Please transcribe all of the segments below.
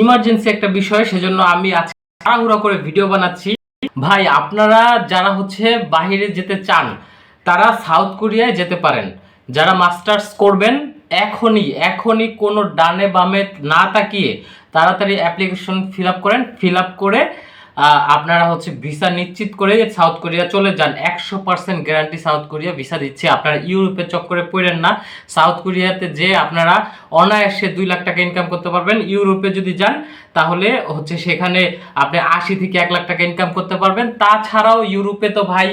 Emergency একটা বিষয়, সেজন্য আমি আজকে তাড়াহুড়া করে ভিডিও বানাচ্ছি। ভাই, আপনারা যারা হচ্ছে বাহিরে যেতে চান, তারা সাউথ কোরিয়ায় যেতে পারেন। যারা মাস্টার্স করবেন, এখনই এখনই কোনো ডানে বামে না তাকিয়ে তাড়াতাড়ি অ্যাপ্লিকেশন ফিল আপ করেন। ফিল আপ করে আপনারা হচ্ছে ভিসা নিশ্চিত করে সাউথ কোরিয়া চলে যান। একশো percent guarantee south Korea visa দিচ্ছে। আপনারা ইউরোপে চক্করে পড়েন না। সাউথ কোরিয়াতে যে আপনারা অনায়াসে দুই লাখ টাকা ইনকাম করতে পারবেন। ইউরোপে যদি যান, তাহলে হচ্ছে সেখানে আপনি আশি থেকে এক লাখ টাকা ইনকাম করতে পারবেন। তাছাড়াও ইউরোপে তো ভাই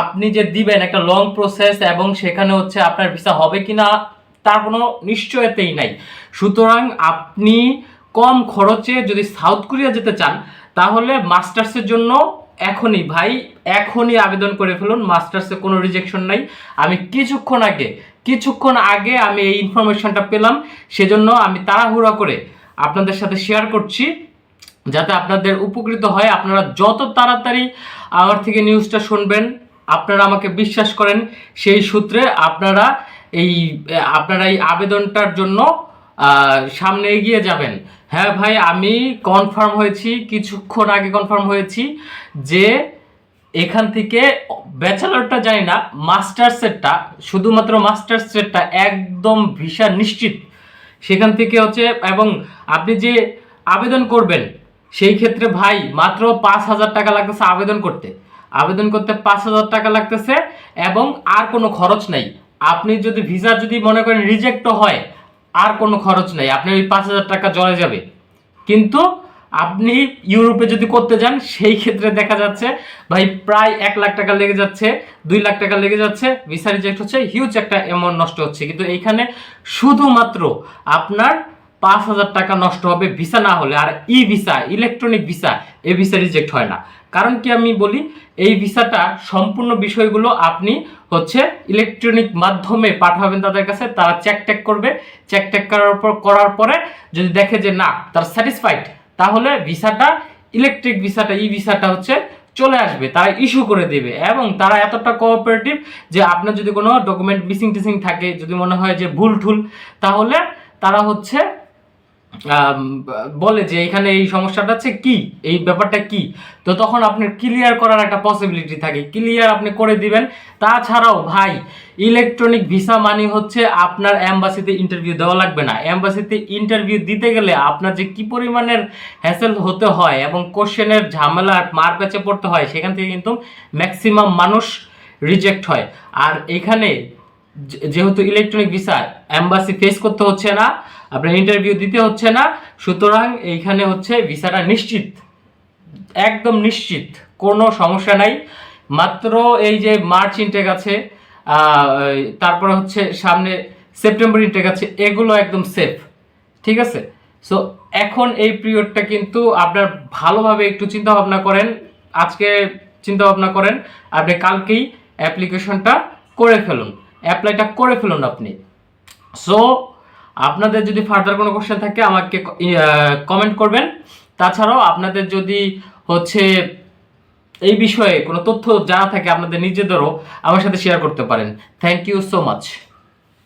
আপনি যে দিবেন একটা লং প্রসেস এবং সেখানে হচ্ছে আপনার ভিসা হবে কিনা, তার কোনো নিশ্চয়তাই নাই। সুতরাং আপনি কম খরচে যদি সাউথ কোরিয়া যেতে চান তাহলে মাস্টার্সের জন্য এখনই ভাই, এখনই আবেদন করে ফেলুন, মাস্টার্সে কোনো রিজেকশন নাই। আমি কিছুক্ষণ আগে কিছুক্ষণ আগে আমি এই ইনফরমেশনটা পেলাম, সেজন্য আমি তাড়াহুড়া করে আপনাদের সাথে শেয়ার করছি, যাতে আপনাদের উপকৃত হয়। আপনারা যত তাড়াতাড়ি আমার থেকে নিউজটা শুনবেন, আপনারা আমাকে বিশ্বাস করেন, সেই সূত্রে আপনারা এই আপনারা এই আবেদনটার জন্য সামনে এগিয়ে যাবেন। হ্যাঁ ভাই, আমি কনফার্ম হয়েছি, কিছুক্ষণ আগে কনফার্ম হয়েছি যে এখান থেকে ব্যাচেলরটা জানি না মাস্টার্সেরটা শুধুমাত্র মাস্টার্সেরটা একদম ভিসা নিশ্চিত। সেখান থেকে হচ্ছে, এবং আপনি যে আবেদন করবেন, সেই ক্ষেত্রে ভাই মাত্র পাঁচ হাজার টাকা লাগতেছে আবেদন করতে। আবেদন করতে পাঁচ হাজার টাকা লাগতেছে এবং আর কোনো খরচ নাই। আপনি যদি ভিসা যদি মনে করেন রিজেক্টও হয় আর কোনো খরচ নাই। আপনার ওই পাঁচ হাজার টাকা জলে যাবে। কিন্তু আপনি ইউরোপে যদি করতে যান, সেই ক্ষেত্রে দেখা যাচ্ছে, ভাই, প্রায় এক লাখ টাকা লেগে যাচ্ছে, দুই লাখ টাকা লেগে যাচ্ছে। ভিসা রিজেক্ট হচ্ছে হিউজ একটা অ্যামাউন্ট নষ্ট হচ্ছে। কিন্তু এইখানে শুধুমাত্র আপনার পাঁচ হাজার টাকা নষ্ট হবে ভিসা না হলে। আর ই ভিসা ইলেকট্রনিক ভিসা এ ভিসা রিজেক্ট হয় না। কারণ কি আমি বলি? এই ভিসাটা সম্পূর্ণ বিষয়গুলো আপনি হচ্ছে ইলেকট্রনিক মাধ্যমে পাঠাবেন তাদের কাছে, তারা চেক টেক করবে। চেক টেক করার পর, করার পরে যদি দেখে যে না, তারা স্যাটিসফাইড তাহলে ভিসাটা ইলেকট্রিক ভিসাটা, ই ভিসাটা হচ্ছে চলে আসবে, তারা ইস্যু করে দেবে। এবং তারা এতটা কোঅপারেটিভ যে আপনার যদি কোনো ডকুমেন্ট মিসিং টিসিং থাকে, যদি মনে হয় যে ভুল ঠুল তাহলে তারা হচ্ছে বলে যে এখানে এই সমস্যাটা আছে কি? এই ব্যাপারটা কি? তো তখন আপনার ক্লিয়ার করার একটা পসিবিলিটি থাকে। ক্লিয়ার আপনি করে দিবেন। তাছাড়াও ভাই ইলেকট্রনিক ভিসা মানি হচ্ছে আপনার অ্যাম্বাসিতে ইন্টারভিউ দেওয়া লাগবে না। অ্যাম্বাসিতে ইন্টারভিউ দিতে গেলে আপনার যে কি পরিমাণের হ্যাসেল হতে হয় এবং কোশ্চেনের ঝামেলা মার পেঁচে পড়তে হয়, সেখান থেকে কিন্তু ম্যাক্সিমাম মানুষ রিজেক্ট হয়। আর এখানে যেহেতু ইলেকট্রনিক ভিসা অ্যাম্বাসি ফেস করতে হচ্ছে না, আপনার ইন্টারভিউ দিতে হচ্ছে না, সুতরাং এইখানে হচ্ছে ভিসাটা নিশ্চিত। একদম নিশ্চিত, কোনো সমস্যা নাই। মাত্র এই যে মার্চ ইনটেক আছে তারপরে হচ্ছে সামনে সেপ্টেম্বর ইনটেক আছে, এগুলো একদম সেফ ঠিক আছে? সো এখন এই পিরিয়ডটা কিন্তু আপনার ভালোভাবে একটু চিন্তা ভাবনা করেন, আজকে চিন্তা ভাবনা করেন, আপনি কালকেই অ্যাপ্লিকেশনটা করে ফেলুন। অ্যাপ্লাইটা করে ফেলুন আপনি। সো আপনাদের যদি ফার্দার কোনো কোশ্চেন থাকে, আমাকে কমেন্ট করবেন। তাছাড়াও আপনাদের যদি হচ্ছে এই বিষয়ে কোনো তথ্য জানা থাকে আপনাদের নিজেদেরও, আমার সাথে শেয়ার করতে পারেন। Thank you so much